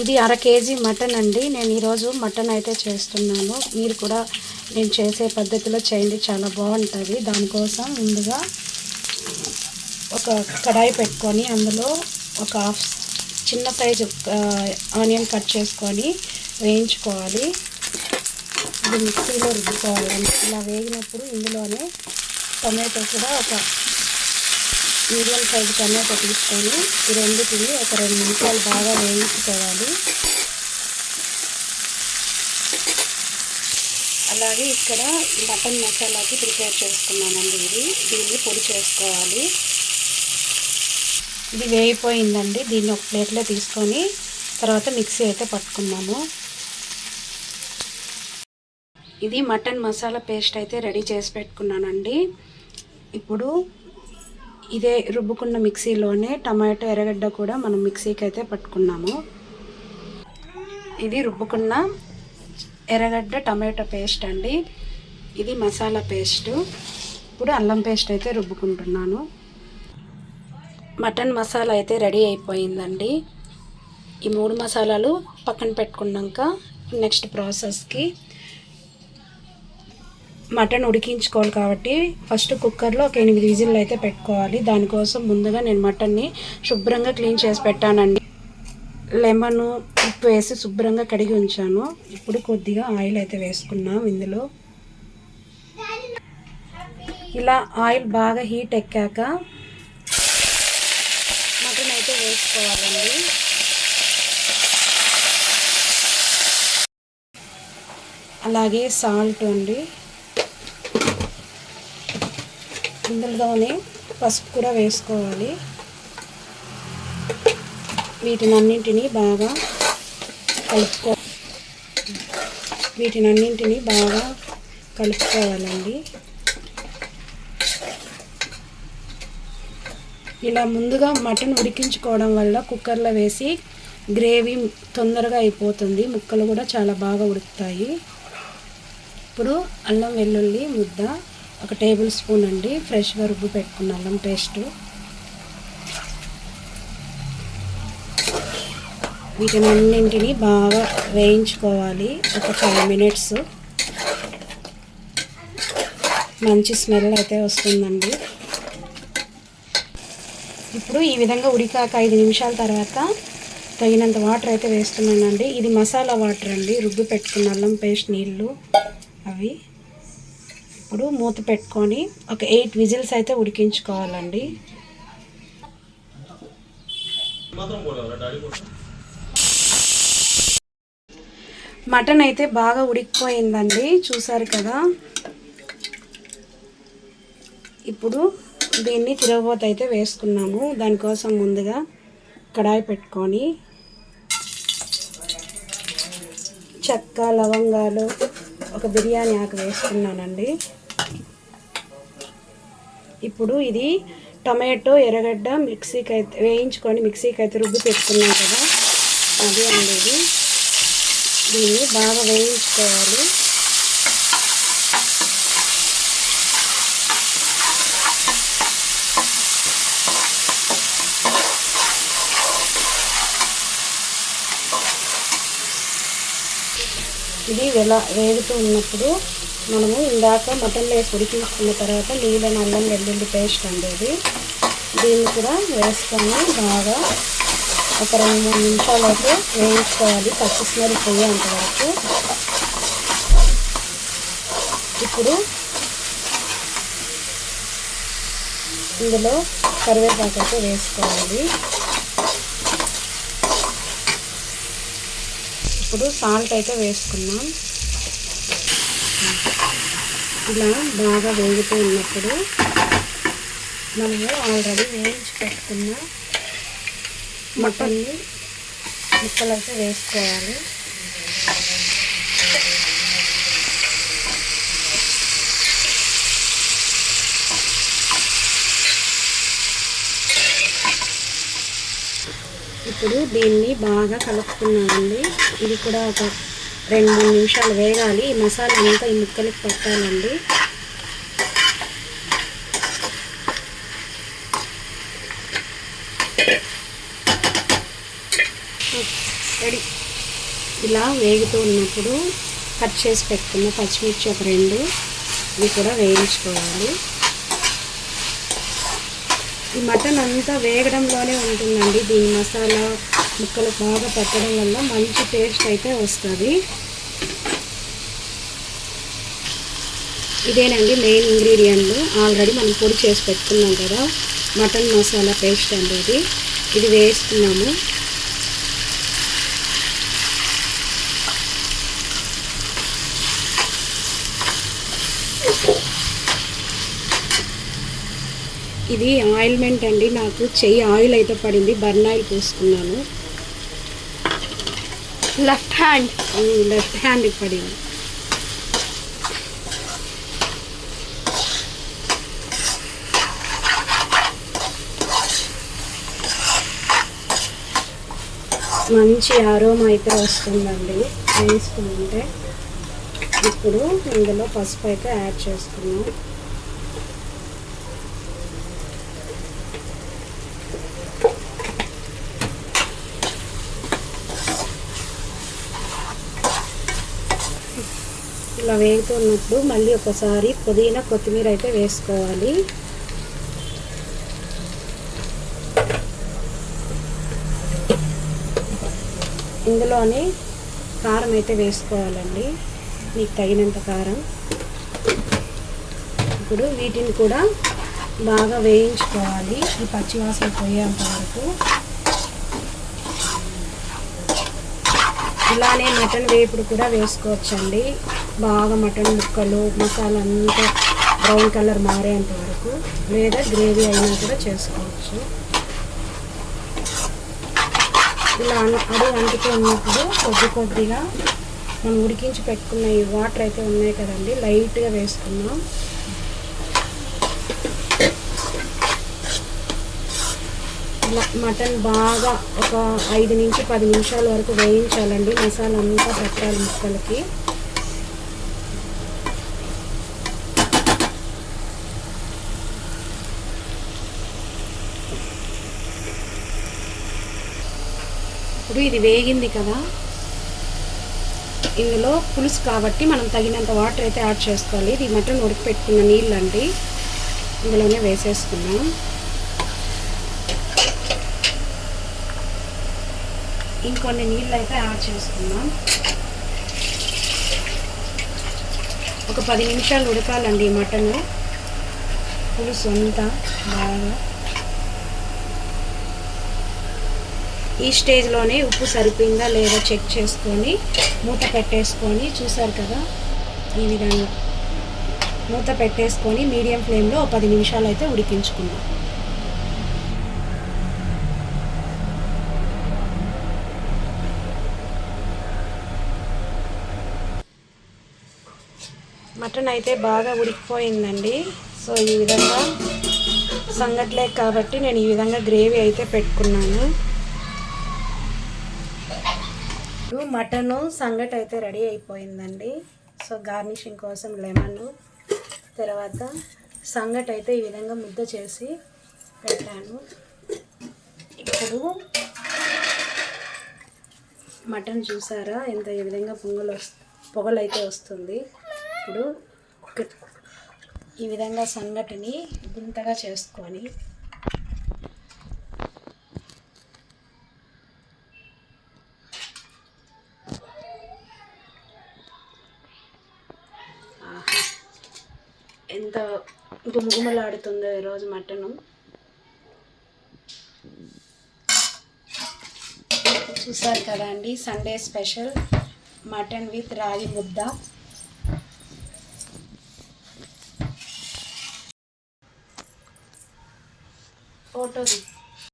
ఇది అర KG mutton అండి. నేను ఈరోజు మటన్ అయితే చేస్తున్నాను. మీరు కూడా నేను చేసే పద్ధతిలో చేయండి. చాలా బాగుంటుంది. దానికోసం ముందుగా ఒక కడాయి పెట్టుకొని అందులో ఒక హాఫ్ చిన్న సైజు ఆనియన్ కట్ చేసుకొని వేయించుకోవాలి. ఇది మిక్సీలో రుద్దుకోవాలండి ఇలా వేగినప్పుడు ఇందులోనే టమాటో కూడా ఒక మీడియం సైజు టమాటో తీసుకొని ఈ రెండింటిని ఒక రెండు నిమిషాలు బాగా వేయించుకోవాలి. అలాగే ఇక్కడ మటన్ మసాలాకి ప్రిపేర్ చేసుకున్నానండి ఇది. దీన్ని పొడి చేసుకోవాలి. ఇది వేగిపోయిందండి. దీన్ని ఒక ప్లేట్లో తీసుకొని తర్వాత మిక్సీ అయితే పట్టుకున్నాము. ఇది మటన్ మసాలా పేస్ట్ అయితే రెడీ చేసి పెట్టుకున్నానండి. ఇప్పుడు ఇదే రుబ్బుకున్న మిక్సీలోనే టమాటో ఎర్రగడ్డ కూడా మనం మిక్సీకి అయితే పట్టుకున్నాము. ఇది రుబ్బుకున్న ఎర్రగడ్డ టమాటో పేస్ట్ అండి. ఇది మసాలా పేస్ట్. ఇప్పుడు అల్లం పేస్ట్ అయితే రుబ్బుకుంటున్నాను. మటన్ మసాలా అయితే రెడీ అయిపోయిందండి. ఈ మూడు మసాలాలు పక్కన పెట్టుకున్నాక నెక్స్ట్ ప్రాసెస్కి మటన్ ఉడికించుకోవాలి కాబట్టి ఫస్ట్ కుక్కర్లో ఒక ఎనిమిది విజిల్లు అయితే పెట్టుకోవాలి. దానికోసం ముందుగా నేను మటన్ని శుభ్రంగా క్లీన్ చేసి పెట్టానండి. లెమన్ ఉప్పు వేసి శుభ్రంగా కడిగి ఉంచాను. ఇప్పుడు కొద్దిగా ఆయిల్ అయితే వేసుకున్నాం ఇందులో. ఇలా ఆయిల్ బాగా హీట్ ఎక్కాక మటన్ అయితే వేసుకోవాలండి. అలాగే సాల్ట్ అండి. అందులోనే పసుపు కూడా వేసుకోవాలి. వీటినన్నింటినీ బాగా కలుపుకో వీటినన్నింటినీ బాగా కలుపుకోవాలండి. ఇలా ముందుగా మటన్ ఉడికించుకోవడం వల్ల కుక్కర్లో వేసి గ్రేవీ తొందరగా అయిపోతుంది. ముక్కలు కూడా చాలా బాగా ఉడుకుతాయి. ఇప్పుడు అల్లం వెల్లుల్లి ముద్ద ఒక టేబుల్ స్పూన్ అండి ఫ్రెష్గా రుబ్బు పెట్టుకున్న అల్లం పేస్ట్ వీటిని అన్నింటినీ బాగా వేయించుకోవాలి ఒక ఫైవ్ మినిట్స్ మంచి స్మెల్ అయితే వస్తుందండి. ఇప్పుడు ఈ విధంగా ఉడికాక ఐదు నిమిషాల తర్వాత తగినంత వాటర్ అయితే వేస్తున్నానండి. ఇది మసాలా వాటర్ అండి రుబ్బు పెట్టుకున్న అల్లం పేస్ట్ నీళ్ళు అవి. ఇప్పుడు మూత పెట్టుకొని ఒక ఎయిట్ విజిల్స్ అయితే ఉడికించుకోవాలండి. మటన్ అయితే బాగా ఉడికిపోయిందండి చూసారు కదా. ఇప్పుడు దీన్ని తిరగబోత అయితే వేసుకున్నాము. దానికోసం ముందుగా కడాయి పెట్టుకొని చెక్క లవంగాలు ఒక బిర్యానీ ఆకు వేసుకున్నానండి. ఇప్పుడు ఇది టమాటో ఎర్రగడ్డ మిక్సీకి అయితే వేయించుకొని మిక్సీకి అయితే రుబ్బి పెట్టుకున్నాం కదా. అదే అండి ఇది దీన్ని బాగా వేయించుకోవాలి. ఇది వెల వేగుతూ ఉన్నప్పుడు మనము ఇందాక మటన్ వేసి ఉడికించుకున్న తర్వాత నీళ్ళని అల్లం వెల్లుల్లి పేస్ట్ అండి దీన్ని కూడా వేసుకొని బాగా ఒక రెండు మూడు నిమిషాలు అయితే వేయించుకోవాలి. పచ్చి పోయేంత వరకు. ఇప్పుడు ఇందులో కరివేపాకు అయితే వేసుకోవాలి. ఇప్పుడు సాల్ట్ అయితే వేసుకున్నాం ఇలా బాగా వేగుతూ ఉన్నప్పుడు మనము ఆల్రెడీ వేయించి పెట్టుకున్న మటన్ని ముక్కలైతే వేసుకోవాలి. ఇప్పుడు దీన్ని బాగా కలుపుకున్నామండి. ఇది కూడా ఒక రెండు మూడు నిమిషాలు వేగాలి. ఈ మసాలా అంతా ఈ ముక్కలకి పెట్టాలండి. రెడీ. ఇలా వేగుతూ ఉన్నప్పుడు కట్ చేసి పెట్టుకున్న పచ్చిమిర్చి ఒక రెండు. ఇవి కూడా వేయించుకోవాలి. ఈ మటన్ అంతా వేగడంలోనే ఉంటుందండి. దీని మసాలా ముక్కలు బాగా పెట్టడం వల్ల మంచి టేస్ట్ అయితే వస్తుంది. ఇదేనండి మెయిన్ ఇంగ్రీడియంట్లు ఆల్రెడీ మనం పొడి చేసి పెట్టుకున్నాం కదా మటన్ మసాలా పేస్ట్ అనేది. ఇది వేస్తున్నాము. ఇది ఆయిల్మెంట్ అండి. నాకు చెయ్యి ఆయిల్ అయితే పడింది బర్న్ ఆయిల్ పూసుకున్నాను. లెఫ్ట్ హ్యాండ్ లెఫ్ట్ హ్యాండ్ పడింది మంచి ఆరోమా అయితే వస్తుందండి. వేసుకుంటే ఇప్పుడు ఇందులో పసుపు అయితే యాడ్ చేసుకున్నాం ఇలా వేగుతున్నప్పుడు మళ్ళీ ఒకసారి పుదీనా కొత్తిమీర అయితే వేసుకోవాలి. ఇందులోనే కారం అయితే వేసుకోవాలండి. మీకు తగినంత కారం. ఇప్పుడు వీటిని కూడా బాగా వేయించుకోవాలి. ఈ పచ్చివాసన పోయేంత వరకు. ఇలానే మటన్ వేపుడు కూడా వేసుకోవచ్చండి. బాగా మటన్ ముక్కలు మసాలా అంతా బ్రౌన్ కలర్ మారేంత వరకు లేదా గ్రేవీ అయినా కూడా చేసుకోవచ్చు. ఇలా అడుగు అంటుతూ ఉన్నప్పుడు కొద్ది కొద్దిగా మనం ఉడికించి పెట్టుకున్న ఈ వాటర్ అయితే ఉన్నాయి కదండి లైట్గా వేసుకున్నాం ఇలా మటన్ బాగా ఒక ఐదు నుంచి పది నిమిషాల వరకు వేయించాలండి మసాలా అంతా పెట్టాలి ముక్కలకి. ఇప్పుడు ఇది వేగింది కదా. ఇందులో పులుసు కాబట్టి మనం తగినంత వాటర్ అయితే యాడ్ చేసుకోవాలి. ఇది మటన్ ఉడికిపెట్టుకున్న నీళ్ళు అండి ఇందులోనే వేసేసుకున్నాం ఇంకొన్ని నీళ్ళు అయితే యాడ్ చేసుకున్నాం ఒక పది నిమిషాలు ఉడకాలండి మటన్. పులుసు అంతా బాగా ఈ స్టేజ్లోనే ఉప్పు సరిపోయిందా లేదా చెక్ చేసుకొని మూత పెట్టేసుకొని చూసారు కదా ఈ విధంగా. మూత పెట్టేసుకొని మీడియం ఫ్లేమ్లో ఒక పది నిమిషాలు అయితే ఉడికించుకుందాం. మటన్ అయితే బాగా ఉడికిపోయిందండి. సో ఈ విధంగా సంగట్లే కాబట్టి నేను ఈ విధంగా గ్రేవీ అయితే పెట్టుకున్నాను. ఇప్పుడు మటను సంగటి అయితే రెడీ అయిపోయిందండి. సో గార్నిషింగ్ కోసం లెమన్ తర్వాత సంగటి అయితే ఈ విధంగా ముద్ద చేసి పెట్టాను. ఇప్పుడు మటన్ చూసారా? ఎంత ఈ విధంగా పొంగలు వస్ పొగలు అయితే వస్తుంది. ఇప్పుడు ఈ విధంగా సంగటిని గుంతగా చేసుకొని ఆహా. ఎంత గుమగుమలాడుతుందో ఈరోజు మటను. చూసారు కదా అండి సండే స్పెషల్ మటన్ విత్ రాగి ముద్ద. ఫోటో